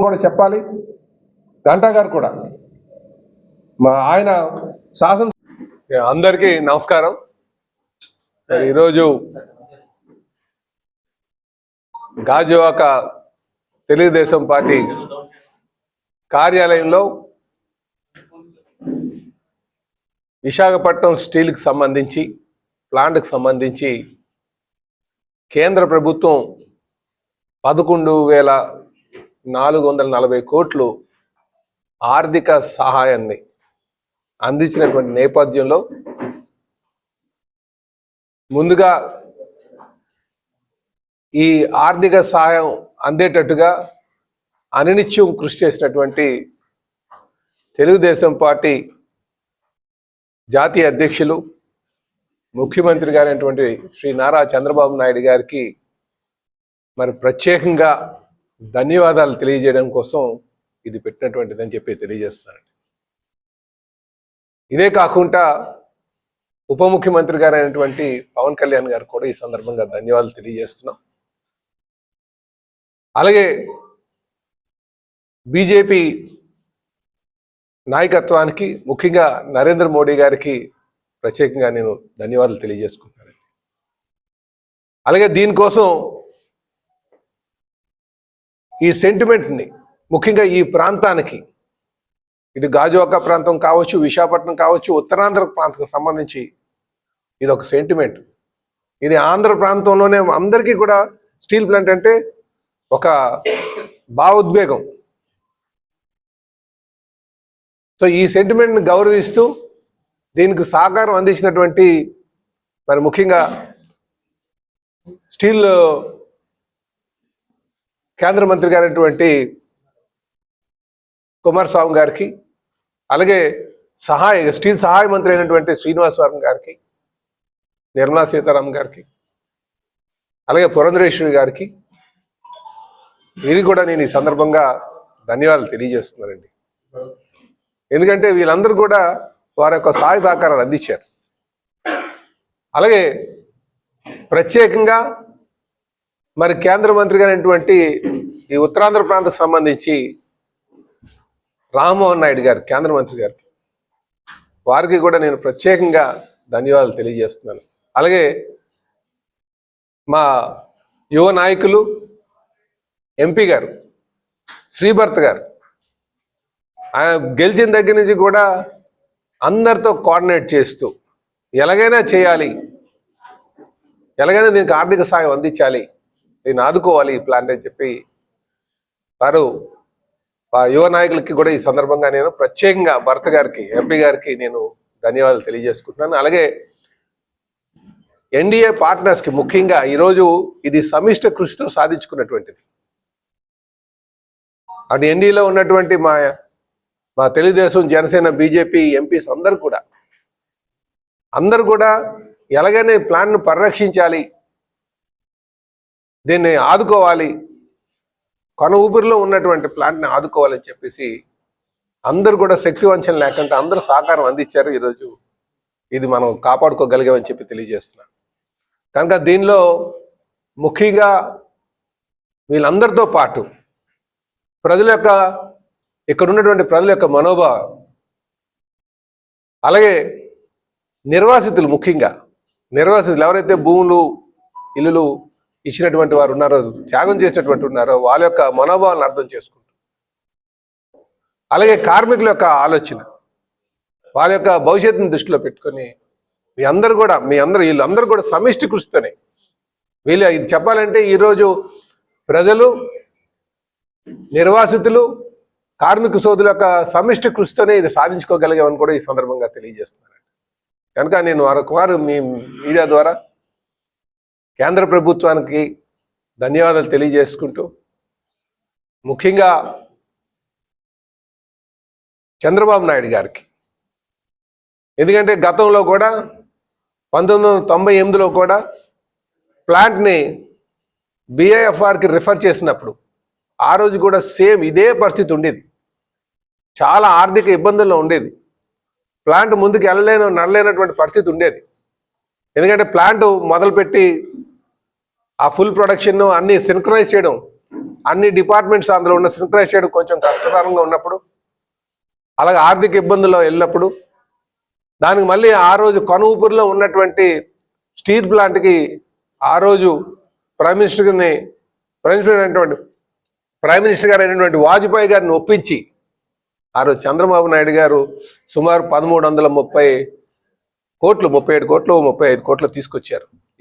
కూడా చెప్పాలి. గంటా గారు కూడా. మా ఆయన శాసన అందరికీ నమస్కారం. ఈరోజు గాజువాక తెలుగుదేశం పార్టీ కార్యాలయంలో విశాఖపట్నం స్టీల్కి సంబంధించి ప్లాంట్కి సంబంధించి కేంద్ర ప్రభుత్వం పదకొండు వేల నాలుగు వందల నలభై కోట్లు ఆర్థిక సహాయాన్ని అందించినటువంటి నేపథ్యంలో ముందుగా ఈ ఆర్థిక సహాయం అందేటట్టుగా అనినిత్యం కృషి చేసినటువంటి తెలుగుదేశం పార్టీ జాతీయ అధ్యక్షులు ముఖ్యమంత్రి గారైనటువంటి శ్రీ నారా చంద్రబాబు నాయుడు గారికి మరి ప్రత్యేకంగా ధన్యవాదాలు తెలియజేయడం కోసం ఇది పెట్టినటువంటిదని చెప్పి తెలియజేస్తున్నానండి. ఇదే కాకుండా ఉప ముఖ్యమంత్రి గారు అయినటువంటి పవన్ కళ్యాణ్ గారు కూడా ఈ సందర్భంగా ధన్యవాదాలు తెలియజేస్తున్నాం. అలాగే బీజేపీ నాయకత్వానికి ముఖ్యంగా నరేంద్ర మోడీ గారికి ప్రత్యేకంగా నేను ధన్యవాదాలు తెలియజేసుకుంటున్నాను అలాగే దీనికోసం ఈ సెంటిమెంట్ని ముఖ్యంగా ఈ ప్రాంతానికి ఇది గాజువాక ప్రాంతం కావచ్చు విశాఖపట్నం కావచ్చు ఉత్తరాంధ్ర ప్రాంతం సంబంధించి ఇది ఒక సెంటిమెంట్ ఇది ఆంధ్ర ప్రాంతంలోనే అందరికీ కూడా స్టీల్ ప్లాంట్ అంటే ఒక భావోద్వేగం. సో ఈ సెంటిమెంట్ని గౌరవిస్తూ దీనికి సహకారం అందించినటువంటి మరి ముఖ్యంగా స్టీల్ కేంద్ర మంత్రి గారైనటువంటి కుమారస్వామి గారికి అలాగే సహాయ స్టీల్ సహాయ మంత్రి అయినటువంటి శ్రీనివాసవరం గారికి నిర్మలా సీతారామన్ గారికి అలాగే పురంధరేశ్వరి గారికి వీరికి కూడా నేను ఈ సందర్భంగా ధన్యవాదాలు తెలియజేస్తున్నానండి. ఎందుకంటే వీళ్ళందరూ కూడా వారి యొక్క సహాయ సహకారాలు అందించారు. అలాగే ప్రత్యేకంగా మరి కేంద్ర మంత్రి గారైనటువంటి ఈ ఉత్తరాంధ్ర ప్రాంతకు సంబంధించి రామ్మోహన్ నాయుడు గారు కేంద్ర మంత్రి గారికి వారికి కూడా నేను ప్రత్యేకంగా ధన్యవాదాలు తెలియజేస్తున్నాను. అలాగే మా యువ నాయకులు ఎంపీ గారు శ్రీభర్త్ గారు ఆయన గెలిచిన దగ్గర నుంచి కూడా అందరితో కోఆర్డినేట్ చేస్తూ ఎలాగైనా చేయాలి ఎలాగైనా దీనికి ఆర్థిక సాయం అందించాలి నేను ఆదుకోవాలి ఈ ప్లాంట్ అని చెప్పి వారు ఆ యువ నాయకులకి కూడా ఈ సందర్భంగా నేను ప్రత్యేకంగా భరత్ గారికి ఎంపీ గారికి నేను ధన్యవాదాలు తెలియజేసుకుంటున్నాను. అలాగే ఎన్డీఏ పార్ట్నర్స్కి ముఖ్యంగా ఈరోజు ఇది సమిష్ట కృషితో సాధించుకున్నటువంటిది. అటు ఎన్డీఏలో ఉన్నటువంటి మా మా తెలుగుదేశం జనసేన బీజేపీ ఎంపీస్ అందరు కూడా అందరు కూడా ఎలాగైనా ఈ ప్లాన్ను పరిరక్షించాలి దీన్ని ఆదుకోవాలి. కొన ఊపిరిలో ఉన్నటువంటి ప్లాంట్ని ఆదుకోవాలని చెప్పేసి అందరు కూడా శక్తి వంచన లేకుండా అందరూ సహకారం అందించారు ఈరోజు. ఇది మనం కాపాడుకోగలిగామని చెప్పి తెలియజేస్తున్నాను. కనుక దీనిలో ముఖ్యంగా వీళ్ళందరితో పాటు ప్రజల యొక్క ఇక్కడ ఉన్నటువంటి ప్రజల యొక్క మనోభావం అలాగే నిర్వాసితులు ముఖ్యంగా నిర్వాసితులు ఎవరైతే భూములు ఇల్లులు ఇచ్చినటువంటి వారు ఉన్నారో త్యాగం చేసినటువంటి ఉన్నారో వాళ్ళ యొక్క మనోభావాలను అర్థం చేసుకుంటారు అలాగే కార్మికుల యొక్క ఆలోచన. వాళ్ళ యొక్క భవిష్యత్తుని దృష్టిలో పెట్టుకొని మీ అందరు కూడా మీ అందరు వీళ్ళందరూ కూడా సమిష్టి కృషితోనే. వీళ్ళు ఇది చెప్పాలంటే ఈరోజు ప్రజలు నిర్వాసితులు కార్మిక సోదుల యొక్క సమిష్టి కృషితోనే ఇది సాధించుకోగలిగామని కూడా ఈ సందర్భంగా తెలియజేస్తున్నాను కనుక నేను మరొకవారు మీ మీడియా ద్వారా కేంద్ర ప్రభుత్వానికి ధన్యవాదాలు తెలియజేసుకుంటూ ముఖ్యంగా చంద్రబాబు నాయుడు గారికి. ఎందుకంటే గతంలో కూడా పంతొమ్మిది వందల తొంభై ఎనిమిదిలో కూడా ప్లాంట్ని బిఐఎఫ్ఆర్కి రిఫర్ చేసినప్పుడు ఆ రోజు కూడా సేమ్ ఇదే పరిస్థితి ఉండేది. చాలా ఆర్థిక ఇబ్బందుల్లో ఉండేది. ప్లాంట్ ముందుకు వెళ్ళలేను నడలేనటువంటి పరిస్థితి ఉండేది. ఎందుకంటే ప్లాంట్ మొదలుపెట్టి ఆ ఫుల్ ప్రొడక్షన్ అన్ని సింక్రైజ్ చేయడం అన్ని డిపార్ట్మెంట్స్ అందులో ఉన్న సింక్రైజ్ చేయడం కొంచెం కష్టతరంగా ఉన్నప్పుడు అలాగే ఆర్థిక ఇబ్బందుల్లో వెళ్ళినప్పుడు దానికి మళ్ళీ ఆ రోజు కనుఊపిరిలో ఉన్నటువంటి స్టీల్ ప్లాంట్కి ఆ రోజు ప్రైమ్ మినిస్టర్ని ప్రైమ్ మినిస్టర్ అయినటువంటి ప్రైమ్ మినిస్టర్ గారు అయినటువంటి వాజ్పేయి గారిని ఒప్పించి ఆ రోజు చంద్రబాబు నాయుడు గారు సుమారు పదమూడు వందల ముప్పై కోట్లు ముప్పై ఏడు కోట్లు ముప్పై ఐదు కోట్లు తీసుకొచ్చారు.